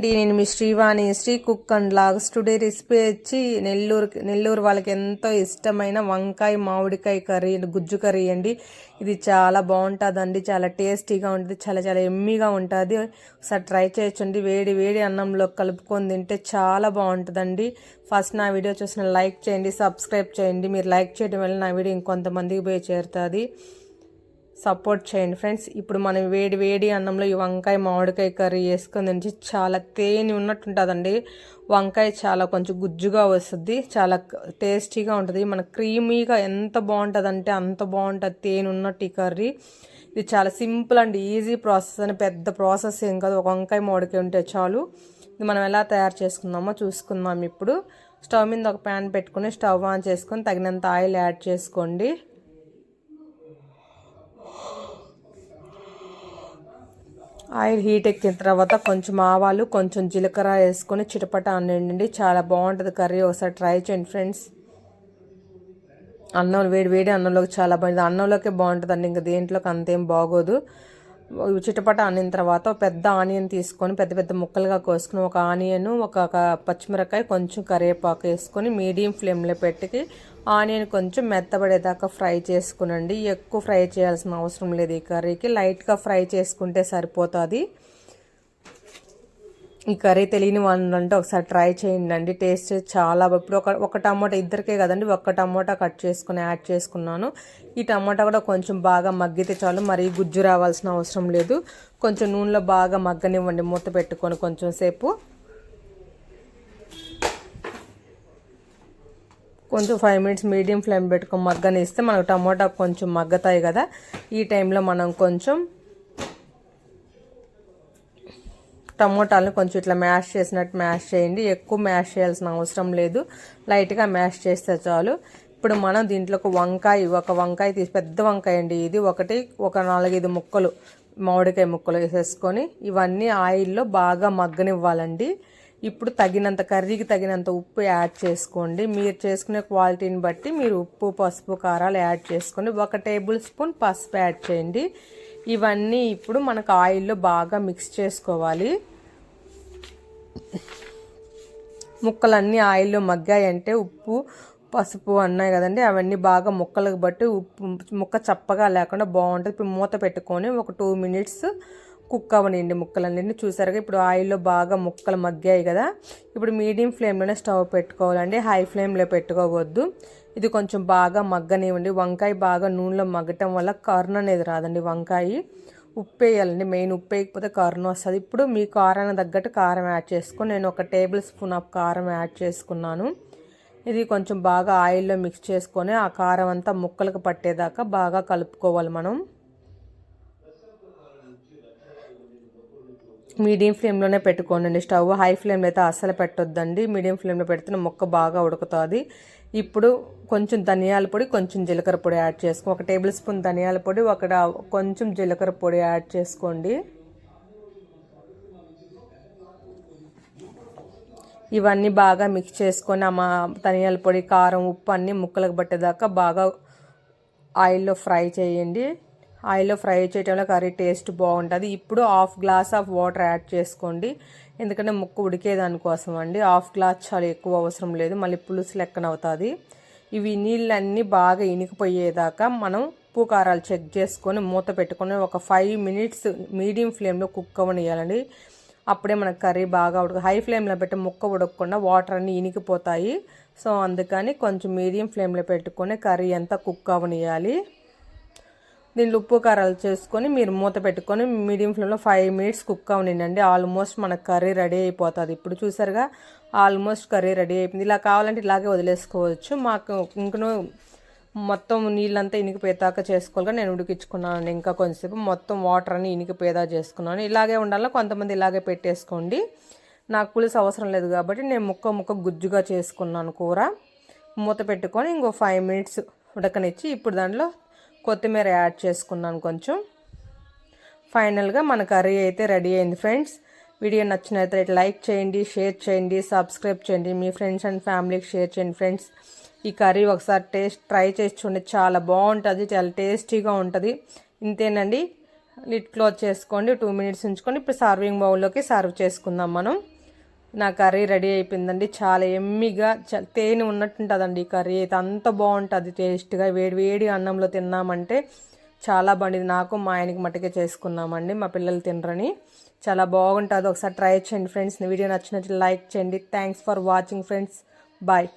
అండి నేను మీ Srivani Sri cook and logs today recipe వచ్చి నెల్లూరు నెల్లూరు వాళ్ళకి ఎంతో ఇష్టమైన వంకాయ మామిడికాయ కర్రీ గుజ్జు కర్రీ అండి. ఇది చాలా బాగుంటుందండి చాలా టేస్టీగా ఉంటుంది చాలా చాలా ఎమ్మీగా ఉంటుంది. ఒకసారి ట్రై చేయొచ్చండి వేడి వేడి అన్నంలో కలుపుకొని తింటే చాలా బాగుంటుందండి. ఫస్ట్ నా వీడియో చూసిన లైక్ చేయండి సబ్స్క్రైబ్ చేయండి. మీరు లైక్ చేయడం వల్ల నా వీడియో ఇంకొంతమందికి పోయి చేరుతుంది. సపోర్ట్ చేయండి. ఫ్రెండ్స్ ఇప్పుడు మనం వేడి వేడి అన్నంలో ఈ వంకాయ మామిడికాయ కర్రీ వేసుకుని నుంచి చాలా తేనె ఉన్నట్టు ఉంటుందండి వంకాయ చాలా కొంచెం గుజ్జుగా వస్తుంది చాలా టేస్టీగా ఉంటుంది. మన క్రీమీగా ఎంత బాగుంటుందంటే అంత బాగుంటుంది తేనె ఉన్నట్టు ఈ కర్రీ. ఇది చాలా సింపుల్ అండ్ ఈజీ ప్రాసెస్ అని పెద్ద ప్రాసెస్ ఏం కాదు. ఒక వంకాయ మామిడికాయ ఉంటే చాలు. ఇది మనం ఎలా తయారు చేసుకుందామో చూసుకుందాం ఇప్పుడు. స్టవ్ మీద ఒక ప్యాన్ పెట్టుకుని స్టవ్ ఆన్ చేసుకొని తగినంత ఆయిల్ యాడ్ చేసుకోండి. ఆయిల్ హీట్ ఎక్కిన తర్వాత కొంచెం ఆవాలు కొంచెం జీలకర్ర వేసుకొని చిటపట అనండి చాలా బాగుంటుంది కర్రీ. ఒకసారి ట్రై చేయండి ఫ్రెండ్స్. అన్నం వేడి వేడి అన్నంలోకి చాలా బాగుంటుంది. అన్నంలోకే బాగుంటుందండి. ఇంకా దేంట్లోకి అంతేం బాగోదు. చిటపట ఆనిన తర్వాత పెద్ద ఆనియన్ తీసుకొని పెద్ద పెద్ద ముక్కలుగా కోసుకుని ఒక ఆనియన్ ఒక పచ్చిమిరకాయ కొంచెం కరివేపాకు వేసుకొని మీడియం ఫ్లేమ్లో పెట్టి ఆనియన్ కొంచెం మెత్తబడేదాకా ఫ్రై చేసుకునండి. ఎక్కువ ఫ్రై చేయాల్సిన అవసరం లేదు ఈ కర్రీకి. లైట్గా ఫ్రై చేసుకుంటే సరిపోతుంది. ఈ కర్రీ తెలియని అంటే ఒకసారి ట్రై చేయండి అండి టేస్ట్ చాలా ఇప్పుడు ఒక ఒక టమాటా ఇద్దరికే కదండి. ఒక్క టమాటా కట్ చేసుకుని యాడ్ చేసుకున్నాను. ఈ టమాటా కూడా కొంచెం బాగా మగ్గితే చాలు. మరీ గుజ్జు రావాల్సిన అవసరం లేదు. కొంచెం నూనెలో బాగా మగ్గనివ్వండి. మూత పెట్టుకొని కొంచెం సేపు. కొంచెం ఫైవ్ మినిట్స్ మీడియం ఫ్లేమ్ పెట్టుకొని మగ్గనిస్తే మనకు టమాటా కొంచెం మగ్గతాయి కదా. ఈ టైంలో మనం కొంచెం టమోటాలను కొంచెం ఇట్లా మ్యాష్ చేసినట్టు మ్యాష్ చేయండి. ఎక్కువ మ్యాష్ చేయాల్సిన అవసరం లేదు. లైట్గా మ్యాష్ చేస్తే చాలు. ఇప్పుడు మనం దీంట్లోకి వంకాయ ఒక వంకాయ తీసి పెద్ద వంకాయ అండి. ఇది ఒకటి ఒక నాలుగైదు ముక్కలు మామిడికాయ ముక్కలు వేసేసుకొని ఇవన్నీ ఆయిల్లో బాగా మగ్గనివ్వాలండి. ఇప్పుడు తగినంత కర్రీకి తగినంత ఉప్పు యాడ్ చేసుకోండి. మీరు చేసుకునే క్వాలిటీని బట్టి మీరు ఉప్పు పసుపు కారాలు యాడ్ చేసుకొని ఒక టేబుల్ స్పూన్ పసుపు యాడ్ చేయండి. ఇవన్నీ ఇప్పుడు మనకు ఆయిల్లో బాగా మిక్స్ చేసుకోవాలి. ముక్కలన్నీ ఆయిల్లో మగ్గాయంటే ఉప్పు పసుపు అన్నాయి కదండి. అవన్నీ బాగా ముక్కలకు బట్టి ఉప్పు ముక్క చప్పగా లేకుండా బాగుంటుంది. ఇప్పుడు మూత పెట్టుకొని ఒక టూ మినిట్స్ కుక్ అవ్వనండి ముక్కలన్నీ చూసారుగా ఇప్పుడు ఆయిల్లో బాగా ముక్కలు మగ్గాయి కదా. ఇప్పుడు మీడియం ఫ్లేమ్లోనే స్టవ్ పెట్టుకోవాలండి. హై ఫ్లేమ్లో పెట్టుకోవద్దు. ఇది కొంచెం బాగా మగ్గనివ్వండి. వంకాయ బాగా నూనెలో మగ్గటం వల్ల కర్ణ అనేది రాదండి వంకాయ. ఉప్పు వేయాలండి మెయిన్ ఉప్పు వేయకపోతే కారం వస్తుంది. ఇప్పుడు మీ కారానికి తగ్గట్టు కారం యాడ్ చేసుకొని నేను ఒక టేబుల్ స్పూన్ ఆఫ్ కారం యాడ్ చేసుకున్నాను. ఇది కొంచెం బాగా ఆయిల్లో మిక్స్ చేసుకొని ఆ కారం అంతా ముక్కలకు పట్టేదాకా బాగా కలుపుకోవాలి మనం. మీడియం ఫ్లేమ్లోనే పెట్టుకోండి స్టవ్ హై ఫ్లేమ్లో అయితే అస్సలు పెట్టొద్దండి. మీడియం ఫ్లేమ్లో పెడితే మొక్క బాగా ఉడుకుతుంది. ఇప్పుడు కొంచెం ధనియాల పొడి కొంచెం జీలకర్ర పొడి యాడ్ చేసుకో ఒక టేబుల్ స్పూన్ ధనియాల పొడి ఒక కొంచెం జీలకర్ర పొడి యాడ్ చేసుకోండి. ఇవన్నీ బాగా మిక్స్ చేసుకొని మా ధనియాల పొడి కారం ఉప్పు అన్నీ ముక్కలకు పట్టేదాకా బాగా ఆయిల్లో ఫ్రై చేయండి. ఆయిల్లో ఫ్రై చేయటంలో కర్రీ టేస్ట్ బాగుంటుంది. ఇప్పుడు half glass of water add చేసుకోండి. ఎందుకంటే ముక్క ఉడికేదానికోసం అండి. హాఫ్ గ్లాస్ చాలా ఎక్కువ అవసరం లేదు. మళ్ళీ పులుసు లెక్కన అవుతుంది. ఇవి నీళ్ళన్నీ బాగా ఇనికిపోయేదాకా మనం ఉప్పు కారాలు చెక్ చేసుకొని మూత పెట్టుకొని ఒక ఫైవ్ మినిట్స్ మీడియం ఫ్లేమ్లో కుక్ అవనియాలండి అప్పుడే మనకు కర్రీ బాగా ఉడక హై ఫ్లేమ్లో పెట్టి ముక్క ఉడకకుండా వాటర్ అన్నీ ఇనికిపోతాయి. సో అందుకని కొంచెం మీడియం ఫ్లేమ్లో పెట్టుకొని కర్రీ అంతా కుక్ అవనియాలి దీంట్లో ఉప్పు కారాలు చేసుకొని మీరు మూత పెట్టుకొని మీడియం ఫ్లేమ్లో ఫైవ్ మినిట్స్ కుక్ అవనండి ఆల్మోస్ట్ మనకు కర్రీ రెడీ అయిపోతుంది. ఇప్పుడు చూసారుగా ఆల్మోస్ట్ కర్రీ రెడీ అయిపోయింది. ఇలా కావాలంటే ఇలాగే వదిలేసుకోవచ్చు. మాకు ఇంకను మొత్తం నీళ్ళంతా ఇనికిపోయేదాకా చేసుకోవాలి నేను ఉడికించుకున్నాను ఇంకా కొంచెంసేపు మొత్తం వాటర్ అని ఇనికిపోయేదా చేసుకున్నాను. ఇలాగే ఉండాలి? కొంతమంది ఇలాగే పెట్టేసుకోండి. నాకు పులుసు అవసరం లేదు కాబట్టి నేను ముక్క ముక్క గుజ్జుగా చేసుకున్నాను కూర. మూత పెట్టుకొని ఇంకో ఫైవ్ మినిట్స్ ఉడకనిచ్చి ఇప్పుడు దాంట్లో కొత్తిమీర యాడ్ చేసుకున్నాను కొంచెం. ఫైనల్గా మన కర్రీ అయితే రెడీ అయింది ఫ్రెండ్స్. వీడియో నచ్చినట్లయితే లైక్ చేయండి షేర్ చేయండి సబ్స్క్రైబ్ చేయండి. మీ ఫ్రెండ్స్ అండ్ ఫ్యామిలీకి షేర్ చేయండి ఫ్రెండ్స్. ఈ కర్రీ ఒకసారి టేస్ట్ ట్రై చేసి చూడండి. చాలా బాగుంటుంది చాలా టేస్టీగా ఉంటుంది. ఇంతేనండి. లిట్ క్లోజ్ చేసుకోండి టూ మినిట్స్ ఉంచుకొని ఇప్పుడు సర్వింగ్ బౌల్లోకి సర్వ్ చేసుకుందాం మనం. నా కర్రీ రెడీ అయిపోయిందండి. చాలా ఎమ్మిగా చ- తేనె ఉన్నట్టుంటుందండి ఈ కర్రీ. అయితే అంత బాగుంటుంది టేస్ట్గా వేడి వేడి అన్నంలో తిన్నామంటే చాలా బాగుంది నాకు మా ఆయనకి మట్టుకే చేసుకున్నామండి మా పిల్లలు తినరని. చాలా బాగుంటుంది. ఒకసారి ట్రై చేయండి ఫ్రెండ్స్. వీడియో నచ్చినట్లు లైక్ చేయండి. Thanks for watching friends. Bye.